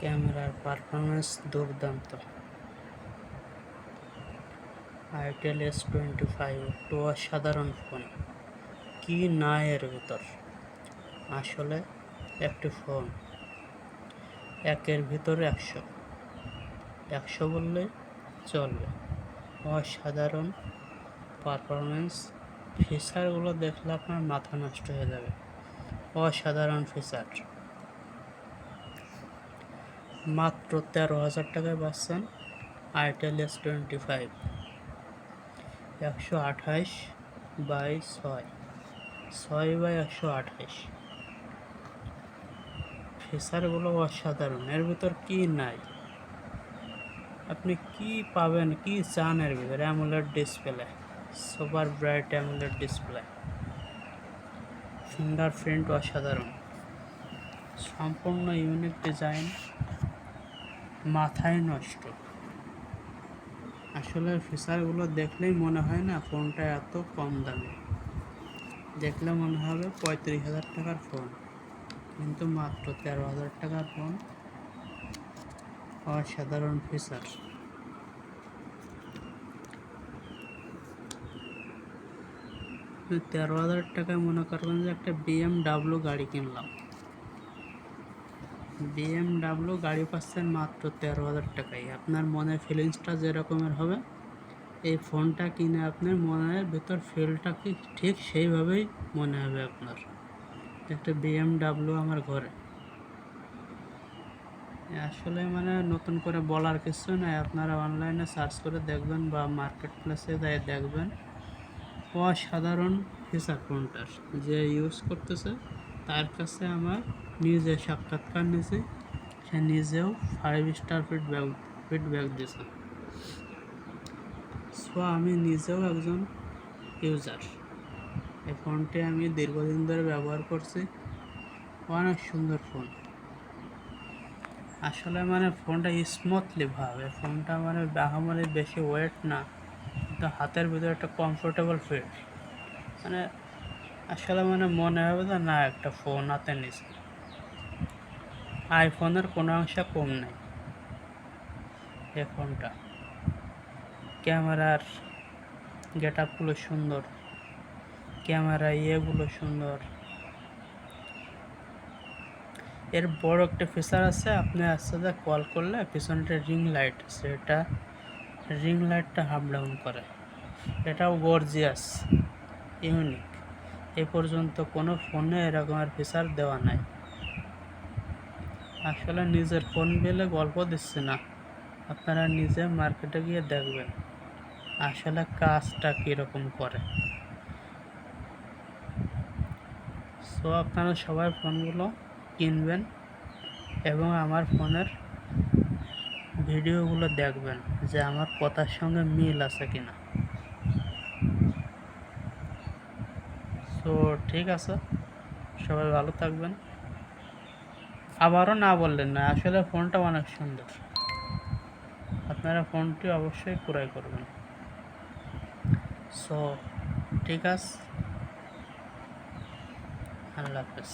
ক্যামেরার পারফরমেন্স দুর্দান্ত। Itel S twenty five একটু অসাধারণ ফোন। কি না এর ভিতর? আসলে একটি ফোন। একের ভিতরে একশো। একশো বললে চলবে। অসাধারণ পারফরমেন্স ফিচারগুলো দেখলে আপনার মাথা নষ্ট হয়ে যাবে। অসাধারণ ফিচার। মাত্র তেরো হাজার টাকায় পাচ্ছেন আইটেল এস টোয়েন্টি ফাইভ। একশো আঠাইশ বাই ছয়। ছয় বাই একশো আঠাইশ ফিচারগুলো অসাধারণ। এর ভিতর কি নাই? আপনি কি পাবেন, কি চান এর ভিতরে? AMOLED display super bright AMOLED display fingerprint অসাধারণ। সম্পূর্ণ ইউনিক ডিজাইন মাথায় নষ্ট। আসলে ফিচারগুলো দেখলেই মনে হয় না ফোনটা এত কম দামে। দেখলে মনে হবে পঁয়ত্রিশ হাজার টাকার ফোন, কিন্তু মাত্র তেরো হাজার টাকার ফোন। অসাধারণ ফিচার। তেরো হাজার টাকায় মনে করবেন যে একটা বিএমডাব্লিউ গাড়ি কিনলাম। বিএমডাব্লিউ গাড়ি পাচ্ছেন মাত্র তেরো হাজার টাকায়। আপনার মনের ফিলিংসটা যেরকমের হবে, এই ফোনটা কিনে আপনার মনের ভেতর ফিলটা কি ঠিক সেইভাবেই মনে হবে আপনার। একটা বিএমডাব্লিউ আমার ঘরে। আসলে মানে নতুন করে বলার কিছু নাই। আপনারা অনলাইনে সার্চ করে দেখবেন বা মার্কেট প্লেসে যাই দেখবেন, অসাধারণ ফিচার ফোনটার যে ইউজ করতেছে, তার কাছে আমার নিজে সাক্ষাৎকার নিয়েছি সে নিজেও ফাইভ স্টার ফিডব্যাক ফিডব্যাক দিয়েছে সো আমি নিজেও একজন ইউজার এই ফোনটি আমি দীর্ঘদিন ধরে ব্যবহার করছি। অনেক সুন্দর ফোন আসলে মানে ফোনটা স্মুথলি ভাবে। ফোনটা মানে আহামরি বেশি ওয়েট না। কিন্তু হাতের ভিতরে একটা কমফোর্টেবল ফিল মানে আসলে মানে মনে হবে না, একটা ফোন হাতে নিছে। আইফোনের কোনো অংশে কম নেই। এই ফোনটা। ক্যামেরার গেট আপগুলো সুন্দর। ক্যামেরা ইয়েগুলো সুন্দর। এর বড় একটা ফিচার আছে, আপনি আস্তে আস্তে কল করলে পিছনটা রিং লাইট আছে। এটা রিং লাইটটা হাফ ডাউন করে। এটাও গর্জিয়াস ইউনিক এ পর্যন্ত কোনো ফোনে এরকমের ফিচার দেওয়া নাই। আসলে নিজের ফোন পেলে গল্প দিচ্ছে না। আপনারা নিজে মার্কেটে গিয়ে দেখবেন আসলে কাজটা কীরকম করে। সো আপনারা সবাই ফোনগুলো কিনবেন এবং আমার ফোনের ভিডিওগুলো দেখবেন যে আমার কথার সঙ্গে মিল আছে কিনা। সো ঠিক আছে। সবাই ভালো থাকবেন। আবারও না বললেন না, আসলে ফোনটা অনেক সুন্দর। আপনারা ফোনটি অবশ্যই ক্রয় করবেন। সো ঠিক আছে। আল্লাহ হাফেজ।